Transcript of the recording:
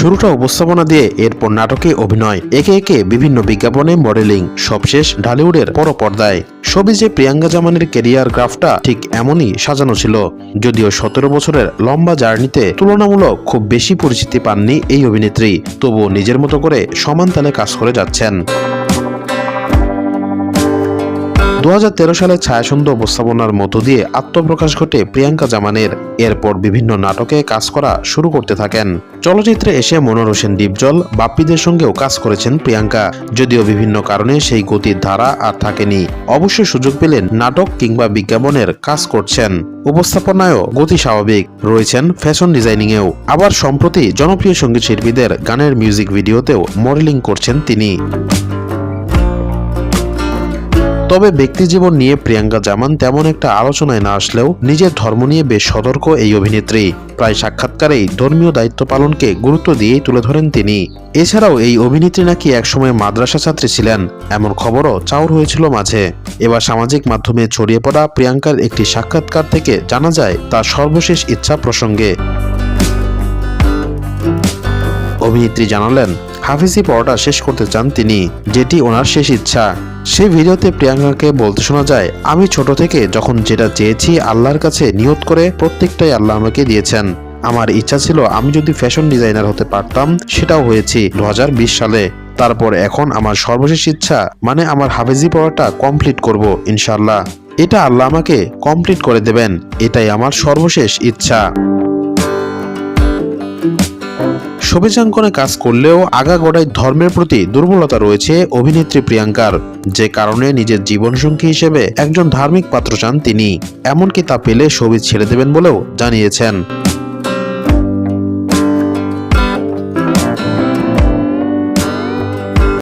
শুরুটা উপস্থাপনা দিয়ে এরপর নাটকে অভিনয়, একে একে বিভিন্ন বিজ্ঞাপনে মডেলিং, সবশেষ ঢালিউডের বড় পর্দায় সবিজে প্রিয়াঙ্কা জামানের কেরিয়ার গ্রাফটা ঠিক এমনই সাজানো ছিল, যদিও সতেরো বছরের লম্বা জার্নিতে তুলনামূলক খুব বেশি পরিচিতি পাননি এই অভিনেত্রী, তবুও নিজের মতো করে সমান তালে কাজ করে যাচ্ছেন। দু হাজার তেরো সালে ছায়াসুন্দর উপস্থাপনার মধ্য দিয়ে আত্মপ্রকাশ ঘটে প্রিয়াঙ্কা জামানের। এরপর বিভিন্ন নাটকে কাজ করা শুরু করতে থাকেন। চলচ্চিত্রে এসে মনোর হোসেন ডিপজল বাপ্পিদের সঙ্গেও কাজ করেছেন প্রিয়াঙ্কা। যদিও বিভিন্ন কারণে সেই গতির ধারা আর থাকেনি। অবশ্যই সুযোগ পেলেন নাটক কিংবা বিজ্ঞাপনের কাজ করছেন। উপস্থাপনায়ও গতি স্বাভাবিক। রয়েছেন ফ্যাশন ডিজাইনিংয়েও। আবার সম্প্রতি জনপ্রিয় সংগীত শিল্পীদের গানের মিউজিক ভিডিওতেও মডেলিং করছেন তিনি। তবে ব্যক্তিজীবন নিয়ে প্রিয়াঙ্কা জামান তেমন একটা আলোচনায় না আসলেও নিজের ধর্ম নিয়ে বেশ সতর্ক এই অভিনেত্রী। প্রায় সাক্ষাৎকারেই ধর্মীয় দায়িত্ব পালনকে গুরুত্ব দিয়েই তুলে ধরেন তিনি। এছাড়াও এই অভিনেত্রী নাকি একসময় মাদ্রাসা ছাত্রী ছিলেন, এমন খবরও চাউর হয়েছিল মাঝে। এবার সামাজিক মাধ্যমে ছড়িয়ে পড়া প্রিয়াঙ্কার একটি সাক্ষাৎকার থেকে জানা যায়, তার সর্বশেষ ইচ্ছা প্রসঙ্গে। অভিনেত্রী জানালেন, হাফিজি পড়াটা শেষ করতে চান তিনি, যেটি ওনার শেষ ইচ্ছা। সেই ভিডিওতে প্রিয়াঙ্কাকে বলতে শোনা যায়, আমি ছোট থেকে যখন যেটা চেয়েছি আল্লাহর কাছে নিয়ত করে প্রত্যেকটাই আল্লাহ আমাকে দিয়েছেন। আমার ইচ্ছা ছিল আমি যদি ফ্যাশন ডিজাইনার হতে পারতাম, সেটাও হয়েছি দু হাজার বিশ সালে। তারপর এখন আমার সর্বশেষ ইচ্ছা মানে আমার হাফেজি পড়াটা কমপ্লিট করব ইনশাল্লাহ এটা আল্লাহ আমাকে কমপ্লিট করে দেবেন। এটাই আমার সর্বশেষ ইচ্ছা। ছবিচাঙ্কনে কাজ করলেও আগাগোড়ায় ধর্মের প্রতি দুর্বলতা রয়েছে অভিনেত্রী প্রিয়াঙ্কার। যে কারণে নিজের জীবনসঙ্গী হিসেবে একজন ধার্মিক পাত্র চান তিনি। এমনকি তা পেলে ছবি ছেড়ে দেবেন বলেও জানিয়েছেন।